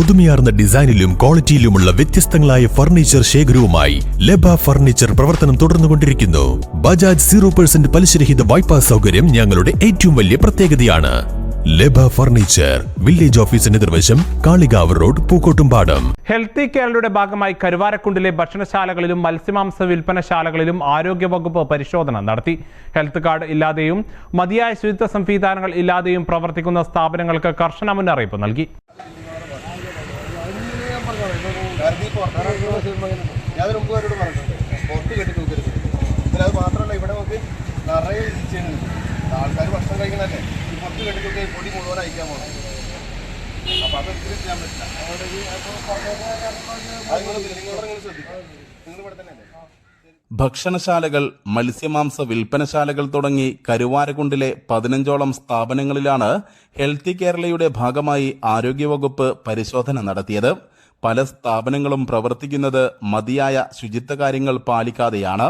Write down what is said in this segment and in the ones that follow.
പുതുമയാർന്ന ഡിസൈനിലും ക്വാളിറ്റിയിലുമുള്ള വ്യത്യസ്തങ്ങളായ ഫർണിച്ചർ ശേഖരവുമായി ലബ ഫർണിച്ചർ പ്രവർത്തനം തുടർന്നുകൊണ്ടിരിക്കുന്നു. ബജാജ് സീറോ പെർസെന്റ് പലിശരഹിത വായ്പാ സൗകര്യം ഞങ്ങളുടെ ഏറ്റവും വലിയ പ്രത്യേകതയാണ്. ലബ ഫർണിച്ചർ വില്ലേജ് ഓഫീസിന് നിർവശം കാളികാവ് റോഡ് പൂക്കോട്ടുംപാടം. ഹെൽത്തി കേരളയുടെ ഭാഗമായി കരുവാരക്കുണ്ടിലെ ഭക്ഷണശാലകളിലും മത്സ്യമാംസ വിൽപ്പനശാലകളിലും ആരോഗ്യവകുപ്പ് പരിശോധന നടത്തി. ഹെൽത്ത് കാർഡ് ഇല്ലാതെയും മതിയായ ശുചിത്വ സംവിധാനങ്ങൾ ഇല്ലാതെയും പ്രവർത്തിക്കുന്ന സ്ഥാപനങ്ങൾക്ക് കർശന മുന്നറിയിപ്പ് നൽകി. കെട്ടി മാത്രമല്ല ഇവിടെ ഭക്ഷണം കഴിക്കുന്നതല്ലേ കെട്ടി അത് തന്നെ അല്ലേ ഭക്ഷണശാലകൾ മത്സ്യമാംസ വിൽപ്പനശാലകൾ തുടങ്ങി കരുവാരക്കുണ്ടിലെ പതിനഞ്ചോളം സ്ഥാപനങ്ങളിലാണ് ഹെൽത്തി കേരളയുടെ ഭാഗമായി ആരോഗ്യവകുപ്പ് പരിശോധന നടത്തിയത്. പല സ്ഥാപനങ്ങളും പ്രവർത്തിക്കുന്നത് മതിയായ ശുചിത്വ കാര്യങ്ങൾ പാലിക്കാതെയാണ്.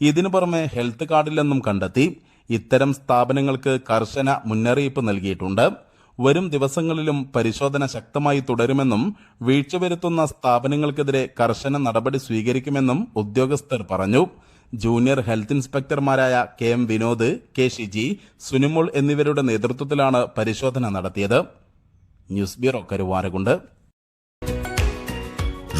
ഇതിനു പുറമെ ഹെൽത്ത് കാർഡില്ലെന്നും കണ്ടെത്തി ഇത്തരം സ്ഥാപനങ്ങൾക്ക് കർശന മുന്നറിയിപ്പ് നൽകിയിട്ടുണ്ട്. വരും ദിവസങ്ങളിലും പരിശോധന ശക്തമായി തുടരുമെന്നും വീഴ്ച വരുത്തുന്ന സ്ഥാപനങ്ങൾക്കെതിരെ കർശന നടപടി സ്വീകരിക്കുമെന്നും ഉദ്യോഗസ്ഥർ പറഞ്ഞു. Junior health ഇൻസ്പെക്ടർമാരായ K M Vinod K Shiji Sunimol എന്നിവരുടെ നേതൃത്വത്തിലാണ് പരിശോധന നടത്തിയത്. News bureau Karuvarakundu.